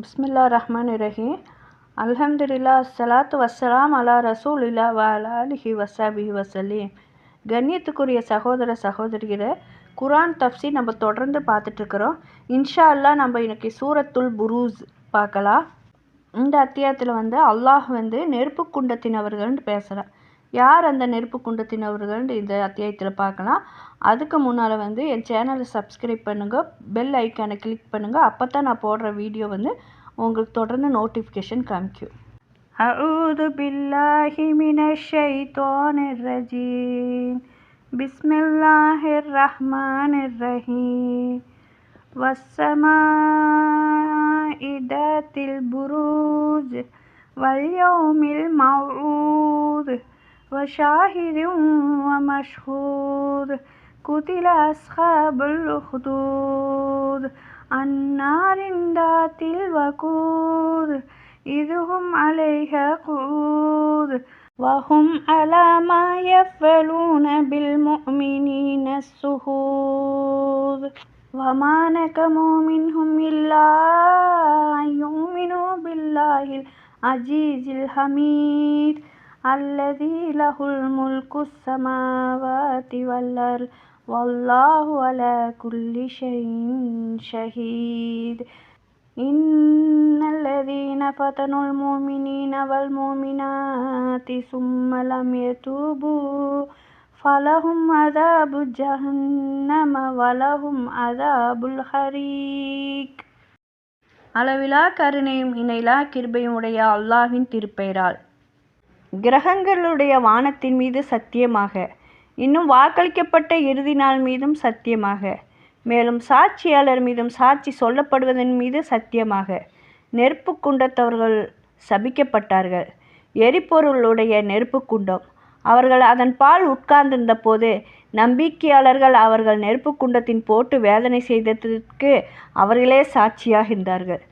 பிஸ்மில்லா ரஹ்மான் ரஹீம் அல்ஹம்துலில்லா அஸ்ஸலாத்து வஸ்ஸலாம் அலா ரசூலில்லா வ வலாலிஹி வசாபி வசலீம் கண்ணியத்துக்குரிய சகோதர சகோதரிகளை குரான் தப்சி நம்ம தொடர்ந்து பார்த்துட்ருக்குறோம். இன்ஷா அல்லாஹ் நம்ம இன்னைக்கு சூரத்துல் புரூஸ் பார்க்கலாம். இந்த அத்தியாயத்தில் வந்து அல்லாஹ் வந்து நெருப்பு குண்டத்தினவர்கள்னு பேசுகிறேன் யார் அந்த நெருப்பு குண்டத்தினவர்கள்னு இந்த அத்தியாயத்தில் பார்க்கலாம் அதுக்கு முன்னால் வந்து என் சேனலை சப்ஸ்கிரைப் பண்ணுங்கள் பெல் ஐக்கானை கிளிக் பண்ணுங்கள் அப்போ தான் நான் போடுற வீடியோ வந்து உங்களுக்கு தொடர்ந்து நோட்டிஃபிகேஷன் காமிக்கும் அவுது பில்லாஹி மினஷ் ஷைத்தானிர் ரஜீம் பிஸ்மில்லாஹிர் ரஹ்மானிர் ரஹீம் والسماء ذات البروج واليوم الموعود وشاهد ومشهود قتل أصحاب الأخدود. النار ذات الوقود إذ هم عليها قعود. وهم على ما يفعلون بالمؤمنين السهود. وما نكموا منهم إلا أن يؤمنوا بالله العزيز الحميد. الذي له الملك السماوات والأرض والله على كل شيء شهيد إن الذين فتنوا المؤمنين والمؤمنات ثم لم يتوبوا فلهم عذاب جهنم ولهم عذاب الحريق அளவிலா கருணையும் இணையிலா கிருபையும் உடைய அல்லாஹ்வின் திருப்பெயரால் கிரகங்களுடைய வானத்தின் மீது சத்தியமாக இன்னும் வாக்களிக்கப்பட்ட இறுதி நாள் மீதும் சத்தியமாக மேலும் சாட்சியாளர் மீதும் சாட்சி சொல்லப்படுவதன் மீது சத்தியமாக நெருப்பு குண்டத்தவர்கள் சபிக்கப்பட்டார்கள். எரிபொருளுடைய நெருப்பு குண்டம். அவர்கள் அதன் பால் உட்கார்ந்திருந்த போது நம்பிக்கையாளர்கள் அவர்கள் நெருப்பு குண்டத்தின் போட்டு வேதனை செய்ததற்கு அவர்களே சாட்சியாக இருந்தார்கள்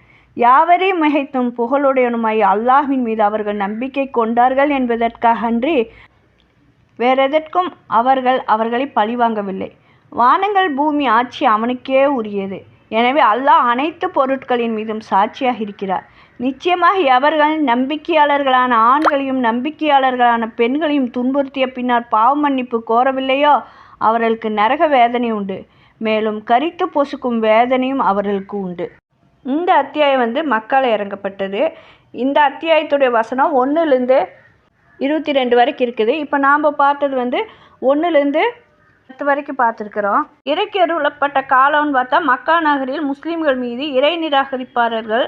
யாவரையும் மிகைத்தும் புகழுடையனுமாய் அல்லாஹின் மீது அவர்கள் நம்பிக்கை கொண்டார்கள் என்பதற்காக அன்றி வேறெதற்கும் அவர்கள் அவர்களை பழிவாங்கவில்லை. வானங்கள் பூமி ஆட்சி அவனுக்கே உரியது. எனவே அல்லாஹ் அனைத்து பொருட்களின் மீதும் சாட்சியாக இருக்கிறார். நிச்சயமாக எவர்கள் நம்பிக்கையாளர்களான ஆண்களையும் நம்பிக்கையாளர்களான பெண்களையும் துன்புறுத்திய பின்னர் பாவ மன்னிப்பு கோரவில்லையோ? அவர்களுக்கு நரக வேதனை உண்டு. மேலும் கரித்து பொசுக்கும் வேதனையும் அவர்களுக்கு உண்டு. இந்த அத்தியாயம் வந்து மக்களை இறங்கப்பட்டது. இந்த அத்தியாயத்துடைய வசனம் ஒன்றுலேருந்து இருபத்தி ரெண்டு வரைக்கும் இருக்குது. இப்போ நாம் பார்த்தது வந்து ஒன்றுலேருந்து பத்து வரைக்கும் பார்த்துருக்குறோம். இறைக்கு அருளப்பட்ட காலம்னு பார்த்தா மக்கா நகரில் முஸ்லீம்கள் மீது இறை நிராகரிப்பாளர்கள்